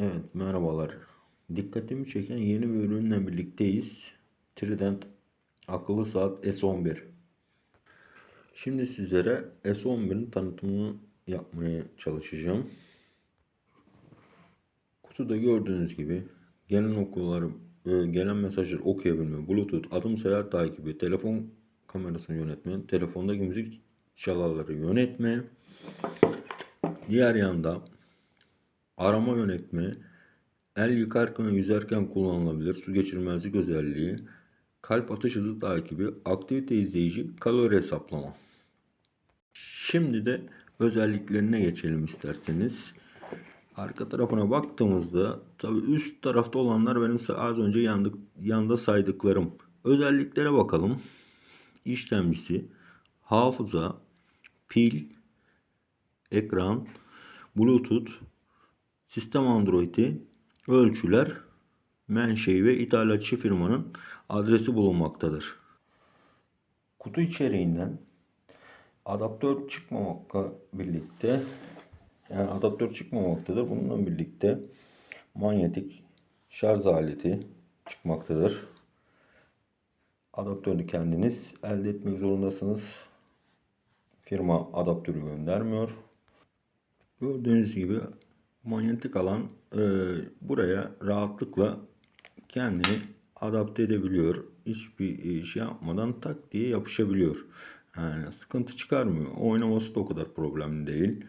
Evet, merhabalar. Dikkatimi çeken yeni bir ürünle birlikteyiz. Trident akıllı saat S11. Şimdi sizlere S11'in tanıtımını yapmaya çalışacağım. Kutuda gördüğünüz gibi gelen okulları, e, gelen mesajları okuyabilme, Bluetooth, adım sayar takibi, telefon kamerasını yönetme, telefondaki müzik çalarları yönetme, diğer yanda arama yönetme, el yıkarken yüzerken kullanılabilir su geçirmezlik özelliği, kalp atış hızı takibi, aktivite izleyici, kalori hesaplama. Şimdi de özelliklerine geçelim isterseniz. Arka tarafına baktığımızda tabi üst tarafta olanlar benim az önce yandık, yanda saydıklarım. Özelliklere bakalım. İşlemcisi, hafıza, pil, ekran, bluetooth, sistem Android'i, ölçüler, menşei ve ithalatçı firmanın adresi bulunmaktadır. Kutu içeriğinden adaptör çıkmamakla birlikte yani adaptör çıkmamaktadır. Bununla birlikte manyetik şarj aleti çıkmaktadır. Adaptörü kendiniz elde etmek zorundasınız. Firma adaptörü göndermiyor. Gördüğünüz gibi manyetik alan e, buraya rahatlıkla kendini adapte edebiliyor. Hiçbir e, şey yapmadan tak diye yapışabiliyor. Yani sıkıntı çıkarmıyor. Oynaması da o kadar problemli değil.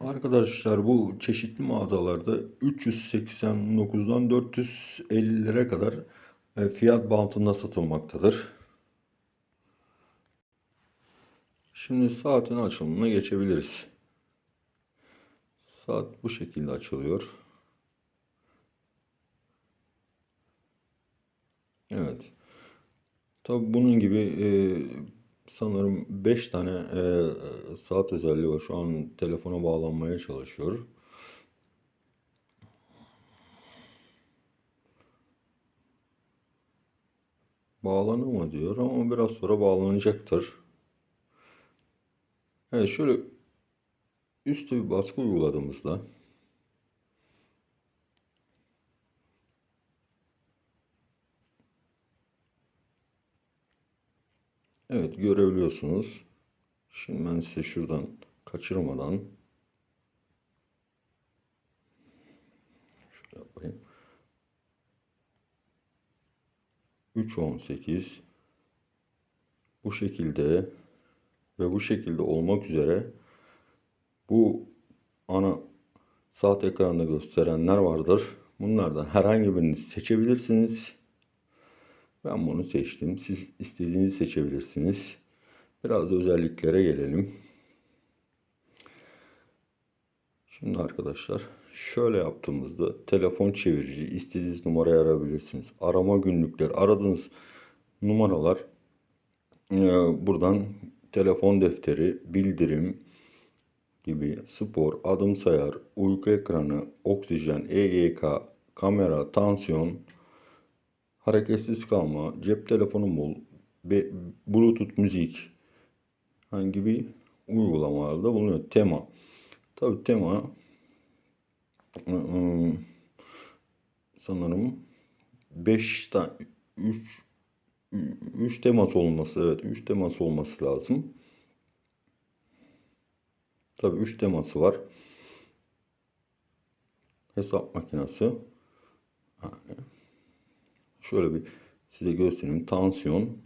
Arkadaşlar bu çeşitli mağazalarda 389'dan 450 kadar e, fiyat bantında satılmaktadır. Şimdi saatin açılımına geçebiliriz. Saat bu şekilde açılıyor. Evet. Tabi bunun gibi e, sanırım 5 tane e, saat özelliği var. Şu an telefona bağlanmaya çalışıyor. Bağlanama diyor ama biraz sonra bağlanacaktır. Evet şöyle üstte bir baskı uyguladığımızda Evet görebiliyorsunuz. Şimdi ben size şuradan kaçırmadan şöyle yapayım. 3.18 bu şekilde ve bu şekilde olmak üzere bu ana saat ekranında gösterenler vardır. Bunlardan herhangi birini seçebilirsiniz. Ben bunu seçtim. Siz istediğinizi seçebilirsiniz. Biraz da özelliklere gelelim. Şimdi arkadaşlar şöyle yaptığımızda telefon çevirici istediğiniz numarayı arayabilirsiniz. Arama günlükler aradığınız numaralar e, buradan telefon defteri, bildirim gibi spor, adım sayar, uyku ekranı, oksijen, EYK, kamera, tansiyon, hareketsiz kalma, cep telefonu bul, bluetooth müzik hani gibi uygulamalarda bulunuyor. Tema. Tabi tema ıı, sanırım 5 tane 3 3 temas olması evet 3 temas olması lazım. Tabi 3 teması var. Hesap makinesi. Yani şöyle bir size göstereyim. Tansiyon.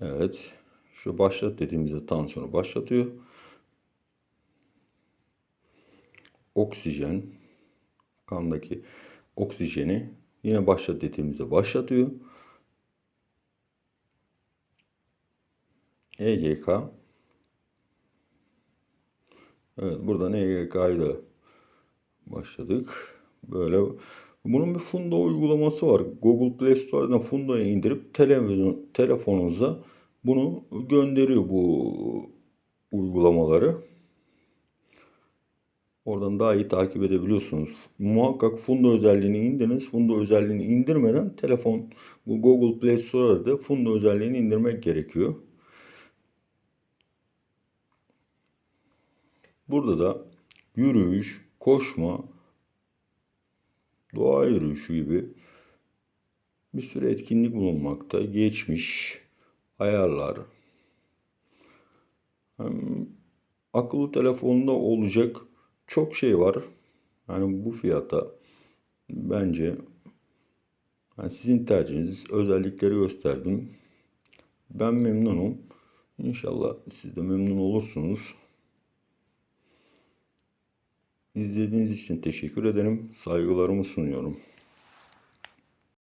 Evet. Şu başlat dediğimizde tansiyonu başlatıyor. Oksijen. Kandaki oksijeni yine başlat dediğimizde başlatıyor. EGK Evet buradan EGK'yı da başladık. Böyle bunun bir Funda uygulaması var. Google Play Store'dan Funda'yı indirip televizyon telefonunuza bunu gönderiyor bu uygulamaları. Oradan daha iyi takip edebiliyorsunuz. Muhakkak Funda özelliğini indiriniz. Funda özelliğini indirmeden telefon bu Google Play Store'da Funda özelliğini indirmek gerekiyor. Burada da yürüyüş, koşma, doğa yürüyüşü gibi bir sürü etkinlik bulunmakta. Geçmiş, ayarlar, hem akıllı telefonda olacak çok şey var. Yani bu fiyata bence yani sizin tercihiniz özellikleri gösterdim. Ben memnunum. İnşallah siz de memnun olursunuz. İzlediğiniz için teşekkür ederim. Saygılarımı sunuyorum.